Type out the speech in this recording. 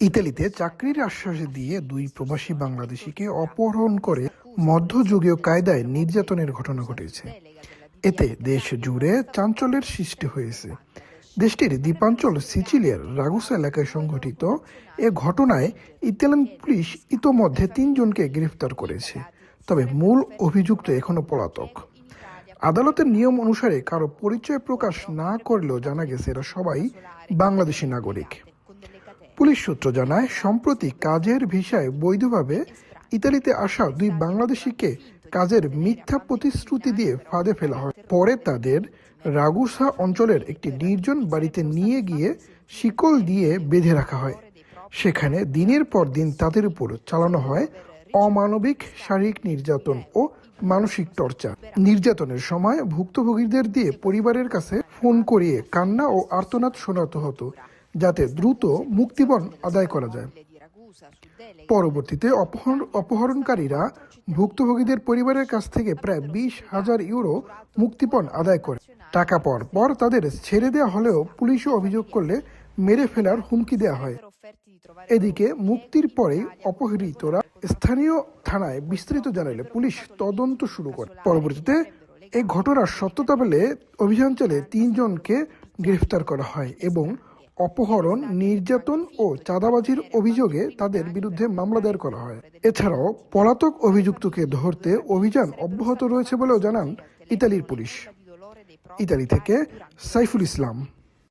ইতালিতে চাকরির আশ্বাস দিয়ে দুই প্রবাসী বাংলাদেশিকে অপহরণ করে মধ্যযুগীয় কায়দায় নির্যাতনের ঘটনা ঘটেছে এতে দেশ জুড়ে চাঞ্চল্যের সৃষ্টি হয়েছে দেশটির দ্বীপাঞ্চল সিচিলিয়ার রাগুসা এলাকায় সংঘটিত এ ঘটনায় ইতালিয়ান পুলিশ ইতোমধ্যে তিনজনকে গ্রেফতার করেছে তবে মূল অভিযুক্ত এখনও পলাতক আদালতের নিয়ম অনুসারে কারও পরিচয় প্রকাশ না করলেও জানা গেছে এরা সবাই বাংলাদেশি নাগরিক পুলিশ সূত্র জানায়, সম্প্রতি কাজের ভিসায় বৈধভাবে ইতালিতে আসা দুই বাংলাদেশিকে কাজের মিথ্যা প্রতিশ্রুতি দিয়ে ফাঁদে ফেলা হয়। পরে তাদের রাগুসা অঞ্চলের একটি নির্জন বাড়িতে নিয়ে গিয়ে শিকল দিয়ে বেঁধে রাখা হয়। সেখানে দিনের পর দিন তাদের উপর চালানো হয় অমানবিক, শারীরিক নির্যাতন ও মানসিক টর্চার। নির্যাতনের সময় ভুক্তভোগীদের দিয়ে পরিবারের কাছে ফোন করিয়ে কান্না ও আর্তনাদ শোনাতে হতো। যাতে দ্রুত মুক্তিপণ আদায় করা যায়। পরবর্তীতে অপহরণ অপহরণকারীরা ভুক্তভোগীদের পরিবারের কাছ থেকে প্রায় বিশ হাজার ইউরো মুক্তিপণ আদায় করে। টাকা পর পর তাদের ছেড়ে দেওয়া হলেও পুলিশও অভিযোগ করলে মেরে ফেলার হুমকি দেওয়া হয়। এদিকে মুক্তির পরেই অপহৃতরা স্থানীয় থানায় বিস্তারিত জানালে পুলিশ তদন্ত শুরু করে। পরবর্তীতে এই ঘটনার সত্যতা পেলে অভিযান চালিয়ে তিনজনকে গ্রেফতার করা হয় এবং অপহরণ, নির্যাতন ও চাঁদাবাজির অভিযোগে তাদের বিরুদ্ধে মামলা দায়ের করা হয়। এছাড়াও পলাতক অভিযুক্তকে ধরতে অভিযান অব্যাহত রয়েছে বলেও জানান ইতালির পুলিশ। ইতালি থেকে সাইফুল ইসলাম।